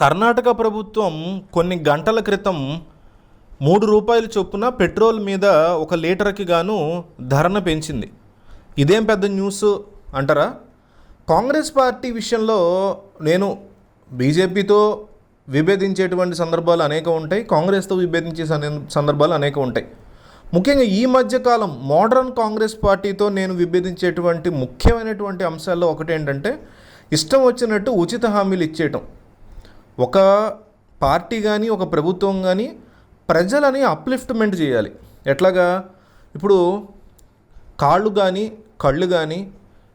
కర్ణాటక ప్రభుత్వం కొన్ని గంటల క్రితం మూడు రూపాయల చొప్పున పెట్రోల్ మీద ఒక లీటర్కి గాను ధరను పెంచింది. ఇదేం పెద్ద న్యూస్ అంటారా? కాంగ్రెస్ పార్టీ విషయంలో నేను బీజేపీతో విభేదించేటువంటి సందర్భాలు అనేక ఉంటాయి కాంగ్రెస్తో విభేదించే సందర్భాలు అనేక ఉంటాయి. ముఖ్యంగా ఈ మధ్యకాలం మోడర్న్ కాంగ్రెస్ పార్టీతో నేను విభేదించేటువంటి ముఖ్యమైనటువంటి అంశాల్లో ఒకటి ఏంటంటే ఇష్టం వచ్చినట్టు ఉచిత హామీలు ఇచ్చేయటం. ఒక పార్టీ కానీ ఒక ప్రభుత్వం కానీ ప్రజలని అప్లిఫ్ట్మెంట్ చేయాలి. ఎట్లాగా? ఇప్పుడు కాళ్ళు కానీ కళ్ళు కానీ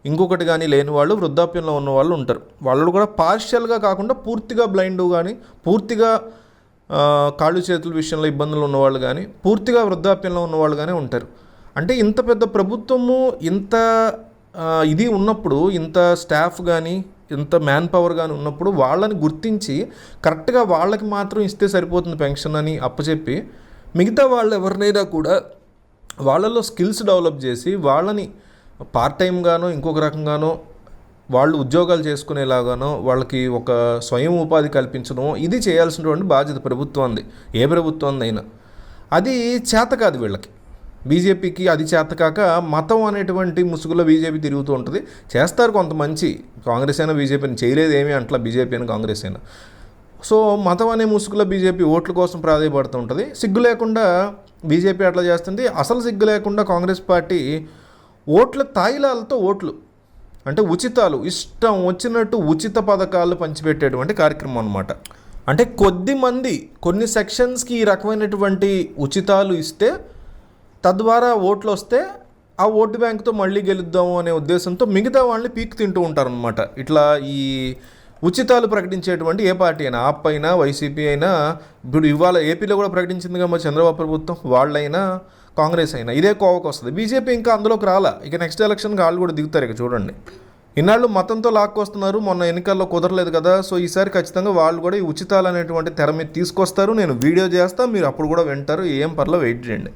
ఇంకొకటి కానీ లేని వాళ్ళు వృద్ధాప్యంలో ఉన్న వాళ్ళు ఉంటారు. వాళ్ళు కూడా పార్షియల్గా కాకుండా పూర్తిగా బ్లైండ్ కానీ పూర్తిగా కాళ్ళు చేతుల విషయంలో ఇబ్బందులు ఉన్నవాళ్ళు కానీ పూర్తిగా వృద్ధాప్యంలో ఉన్నవాళ్ళు కానీ ఉంటారు. అంటే ఇంత పెద్ద ప్రభుత్వము ఇంత ఇది ఉన్నప్పుడు ఇంత స్టాఫ్ కానీ ఇంత మ్యాన్ పవర్ కానీ ఉన్నప్పుడు వాళ్ళని గుర్తించి కరెక్ట్గా వాళ్ళకి మాత్రం ఇస్తే సరిపోతుంది పెన్షన్ అని అప్పచెప్పి మిగతా వాళ్ళు ఎవరినైనా కూడా వాళ్ళలో స్కిల్స్ డెవలప్ చేసి వాళ్ళని పార్ట్ టైంగానో ఇంకొక రకంగానో వాళ్ళు ఉద్యోగాలు చేసుకునేలాగానో వాళ్ళకి ఒక స్వయం ఉపాధి కల్పించడం ఇది చేయాల్సినటువంటి బాధ్యత ప్రభుత్వంది ఏ ప్రభుత్వం అయినా అది చేత కాదు వీళ్ళకి. బీజేపీకి అది చేత కాక మతం అనేటువంటి ముసుగులో బీజేపీ తిరుగుతూ ఉంటుంది. చేస్తారు కొంత మంచి. కాంగ్రెస్ అయినా బీజేపీని చేయలేదు ఏమీ అంట్లా బీజేపీ అయినా కాంగ్రెస్ అయినా. సో మతం అనే ముసుగులో బీజేపీ ఓట్ల కోసం ప్రాధాయపడుతూ ఉంటుంది. సిగ్గు లేకుండా బీజేపీ అట్లా చేస్తుంది. అసలు సిగ్గు లేకుండా కాంగ్రెస్ పార్టీ ఓట్ల తాయిలాలతో ఓట్లు అంటే ఉచితాలు ఇష్టం వచ్చినట్టు ఉచిత పథకాలు పంచిపెట్టేటువంటి కార్యక్రమం అనమాట అంటే కొద్ది మంది కొన్ని సెక్షన్స్కి ఈ రకమైనటువంటి ఉచితాలు ఇస్తే తద్వారా ఓట్లు వస్తే ఆ ఓటు బ్యాంకుతో మళ్ళీ గెలుద్దాము అనే ఉద్దేశంతో మిగతా వాళ్ళని పీక్ తింటూ ఉంటారనమాట ఇట్లా ఈ ఉచితాలు ప్రకటించేటువంటి ఏ పార్టీ అయినా ఆప్ అయినా వైసీపీ అయినా ఇప్పుడు ఇవాళ ఏపీలో కూడా ప్రకటించింది కదా చంద్రబాబు ప్రభుత్వం వాళ్ళైనా కాంగ్రెస్ అయినా ఇదే కోవకు వస్తుంది. బీజేపీ ఇంకా అందులోకి రాలా. ఇక నెక్స్ట్ ఎలక్షన్కి వాళ్ళు కూడా దిగుతారు ఇక చూడండి. ఇన్నాళ్ళు మతంతో లాక్కొస్తున్నారు. మొన్న ఎన్నికల్లో కుదరలేదు కదా. సో ఈసారి ఖచ్చితంగా వాళ్ళు కూడా ఈ ఉచితాలు అనేటువంటి తెర మీద తీసుకొస్తారు. నేను వీడియో చేస్తా. మీరు అప్పుడు కూడా వింటారు. ఏం పర్లో వెయిట్ చేయండి.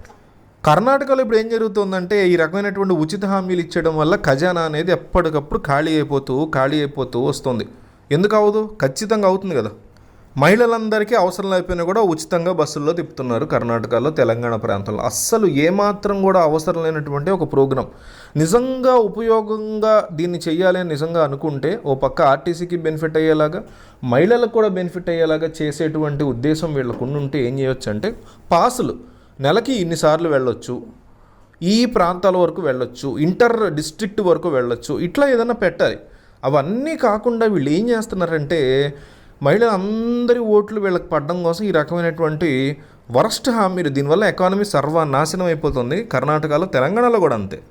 కర్ణాటకలో ఇప్పుడు ఏం జరుగుతుందంటే ఈ రకమైనటువంటి ఉచిత హామీలు ఇచ్చడం వల్ల ఖజానా అనేది ఎప్పటికప్పుడు ఖాళీ అయిపోతూ ఖాళీ అయిపోతూ వస్తుంది. ఎందుకు అవ్వదు ఖచ్చితంగా అవుతుంది కదా. మహిళలందరికీ అవసరం లేకపోయినా కూడా ఉచితంగా బస్సుల్లో తిప్పుతున్నారు కర్ణాటకలో తెలంగాణ ప్రాంతంలో. అస్సలు ఏమాత్రం కూడా అవసరం లేనటువంటి ఒక ప్రోగ్రాం. నిజంగా ఉపయోగంగా దీన్ని చేయాలని అని నిజంగా అనుకుంటే ఓ పక్క ఆర్టీసీకి బెనిఫిట్ అయ్యేలాగా మహిళలకు కూడా బెనిఫిట్ అయ్యేలాగా చేసేటువంటి ఉద్దేశం వీళ్ళకు ఉంటే ఏం చేయొచ్చు అంటే పాసులు. నెలకి ఇన్నిసార్లు వెళ్ళొచ్చు. ఈ ప్రాంతాల వరకు వెళ్ళొచ్చు. ఇంటర్ డిస్ట్రిక్ట్ వరకు వెళ్ళొచ్చు. ఇట్లా ఏదైనా పెట్టాలి. అవన్నీ కాకుండా వీళ్ళు ఏం చేస్తున్నారంటే మహిళలు అందరి ఓట్లు వీళ్ళకి పడడం కోసం ఈ రకమైనటువంటి వరస్ట్ హామీలు. దీనివల్ల ఎకానమీ సర్వనాశనం అయిపోతుంది. కర్ణాటకలో తెలంగాణలో కూడా అంతే.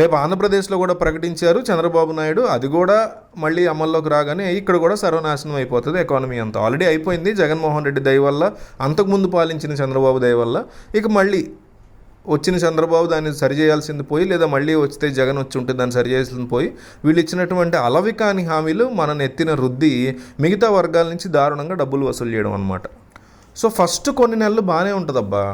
రేపు ఆంధ్రప్రదేశ్లో కూడా ప్రకటించారు చంద్రబాబు నాయుడు. అది కూడా మళ్ళీ అమల్లోకి రాగానే ఇక్కడ కూడా సర్వనాశనం అయిపోతుంది ఎకానమీ అంతా. ఆల్రెడీ అయిపోయింది జగన్మోహన్ రెడ్డి దయ వల్ల అంతకుముందు పాలించిన చంద్రబాబు దయ వల్ల. ఇక మళ్ళీ వచ్చిన చంద్రబాబు దాన్ని సరిచేయాల్సింది పోయి లేదా మళ్ళీ వస్తే జగన్ వచ్చి ఉంటే దాన్ని సరిచేయాల్సింది పోయి వీళ్ళు ఇచ్చినటువంటి అలవికాని హామీలు మన ఎత్తిన రుద్ది మిగతా వర్గాల నుంచి దారుణంగా డబ్బులు వసూలు చేయడం అనమాట సో ఫస్ట్ కొన్ని నెలలు బాగానే ఉంటుందబ్బా.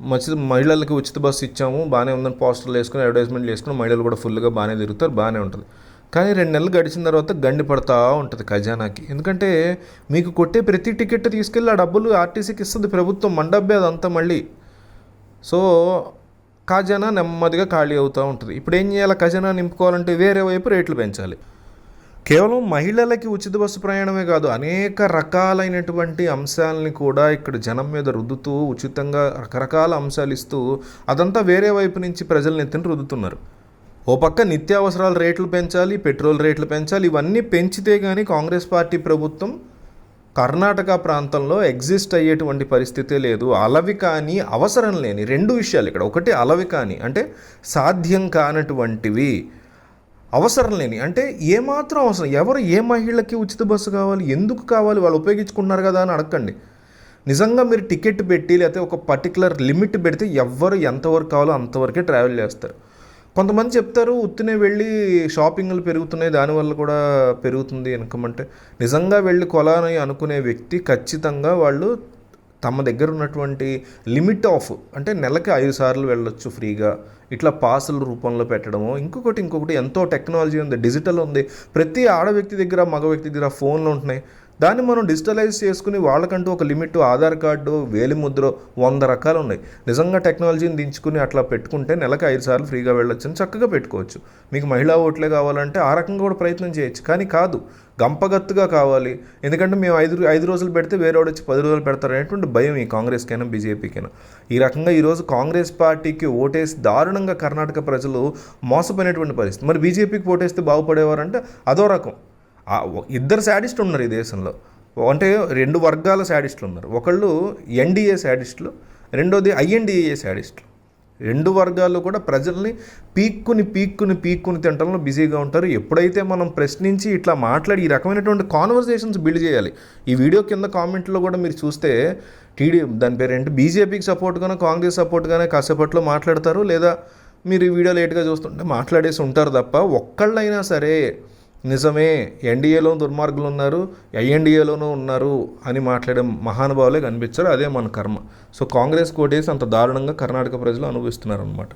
మంచిది మహిళలకి ఉచిత బస్సు ఇచ్చాము బాగానే ఉందని పోస్టర్లు వేసుకుని అడ్వర్టైజ్మెంట్లు వేసుకుని మహిళలు కూడా ఫుల్గా బాగానే తిరుగుతారు బాగానే ఉంటుంది. కానీ రెండు నెలలు గడిచిన తర్వాత గండి పడతా ఉంటుంది ఖజానాకి. ఎందుకంటే మీకు కొట్టే ప్రతి టికెట్ తీసుకెళ్ళి ఆ డబ్బులు ఆర్టీసీకి ఇస్తుంది ప్రభుత్వం మండబ్బే అదంతా మళ్ళీ. సో ఖజానా నెమ్మదిగా ఖాళీ అవుతూ ఉంటుంది. ఇప్పుడు ఏం చేయాలి? ఖజానా నింపుకోవాలంటే వేరే వైపు రేట్లు పెంచాలి. కేవలం మహిళలకి ఉచిత బస్సు ప్రయాణమే కాదు అనేక రకాలైనటువంటి అంశాలని కూడా ఇక్కడ జనం మీద రుద్దుతూ ఉచితంగా రకరకాల అంశాలు ఇస్తూ అదంతా వేరే వైపు నుంచి ప్రజల నెత్తిని రుద్దుతున్నారు. ఓ పక్క నిత్యావసరాల రేట్లు పెంచాలి పెట్రోల్ రేట్లు పెంచాలి ఇవన్నీ పెంచితే కానీ కాంగ్రెస్ పార్టీ ప్రభుత్వం కర్ణాటక ప్రాంతంలో ఎగ్జిస్ట్ అయ్యేటువంటి పరిస్థితే లేదు. అలవి కానీ అవసరం లేని రెండు విషయాలు ఇక్కడ. ఒకటి అలవి కానీ అంటే సాధ్యం కానటువంటివి. అవసరం లేని అంటే ఏమాత్రం అవసరం ఎవరు ఏ మహిళకి ఉచిత బస్సు కావాలి ఎందుకు కావాలి వాళ్ళు ఉపయోగించుకున్నారు కదా అని అడగండి నిజంగా మీరు టికెట్ పెట్టి లేకపోతే ఒక పర్టికులర్ లిమిట్ పెడితే ఎవ్వరు ఎంతవరకు కావాలో అంతవరకే ట్రావెల్ చేస్తారు. కొంతమంది చెప్తారు ఉత్తినే వెళ్ళి షాపింగ్లు పెరుగుతున్నాయి దానివల్ల కూడా పెరుగుతుంది అనుకోమంటే నిజంగా వెళ్ళి కొలాలని అనుకునే వ్యక్తి ఖచ్చితంగా వాళ్ళు తమ దగ్గర ఉన్నటువంటి లిమిట్ ఆఫ్ అంటే నెలకి ఐదు సార్లు వెళ్ళొచ్చు ఫ్రీగా. ఇట్లా పాసుల రూపంలో పెట్టడము. ఇంకొకటి ఇంకొకటి ఎంతో టెక్నాలజీ ఉంది డిజిటల్ ఉంది. ప్రతి ఆడ వ్యక్తి దగ్గర మగ వ్యక్తి దగ్గర ఫోన్లు ఉంటున్నాయి. దాన్ని మనం డిజిటలైజ్ చేసుకుని వాళ్ళకంటూ ఒక లిమిట్ ఆధార్ కార్డు వేలిముద్ర వంద రకాలు ఉన్నాయి నిజంగా టెక్నాలజీని దించుకుని అట్లా పెట్టుకుంటే నెలకు ఐదు సార్లు ఫ్రీగా వెళ్ళొచ్చు అని చక్కగా పెట్టుకోవచ్చు. మీకు మహిళా ఓట్లే కావాలంటే ఆ రకంగా కూడా ప్రయత్నం చేయొచ్చు. కానీ కాదు గంపగత్తుగా కావాలి. ఎందుకంటే మేము ఐదు ఐదు రోజులు పెడితే వేరేవాడు వచ్చి పది రోజులు పెడతారు అనేటువంటి భయం ఈ కాంగ్రెస్కైనా బీజేపీకైనా. ఈ రకంగా ఈరోజు కాంగ్రెస్ పార్టీకి ఓటేసి దారుణంగా కర్ణాటక ప్రజలు మోసపోయినటువంటి పరిస్థితి. మరి బీజేపీకి ఓటేస్తే బాగుపడేవారంటే అదో రకం. ఇద్దరు శాడిస్టులు ఉన్నారు ఈ దేశంలో. అంటే రెండు వర్గాల శాడిస్టులు ఉన్నారు. ఒకళ్ళు ఎన్డీఏ శాడిస్టులు రెండోది ఐఎన్డీఏ శాడిస్టులు. రెండు వర్గాల్లో కూడా ప్రజల్ని పీక్కుని పీక్కుని పీక్కుని తింటంలో బిజీగా ఉంటారు. ఎప్పుడైతే మనం ప్రశ్నించి ఇట్లా మాట్లాడి ఈ రకమైనటువంటి కాన్వర్సేషన్స్ బిల్డ్ చేయాలి ఈ వీడియో కింద కామెంట్లో కూడా మీరు చూస్తే టీడీ దాని పేరు ఏంటి బీజేపీకి సపోర్ట్గానే కాంగ్రెస్ సపోర్ట్గానే కాసేపట్లో మాట్లాడతారు. లేదా మీరు ఈ వీడియో లేట్గా చూస్తుంటే మాట్లాడేసి ఉంటారు తప్ప ఒక్కళ్ళైనా సరే నిజమే ఎన్డీఏలో దుర్మార్గులు ఉన్నారు ఐఎన్డీఏలోనూ ఉన్నారు అని మాట్లాడే మహానుభావులే కనిపించారు అదే మన కర్మ. సో కాంగ్రెస్ కోటేసి అంత దారుణంగా కర్ణాటక ప్రజలు అనుభవిస్తున్నారు అనమాట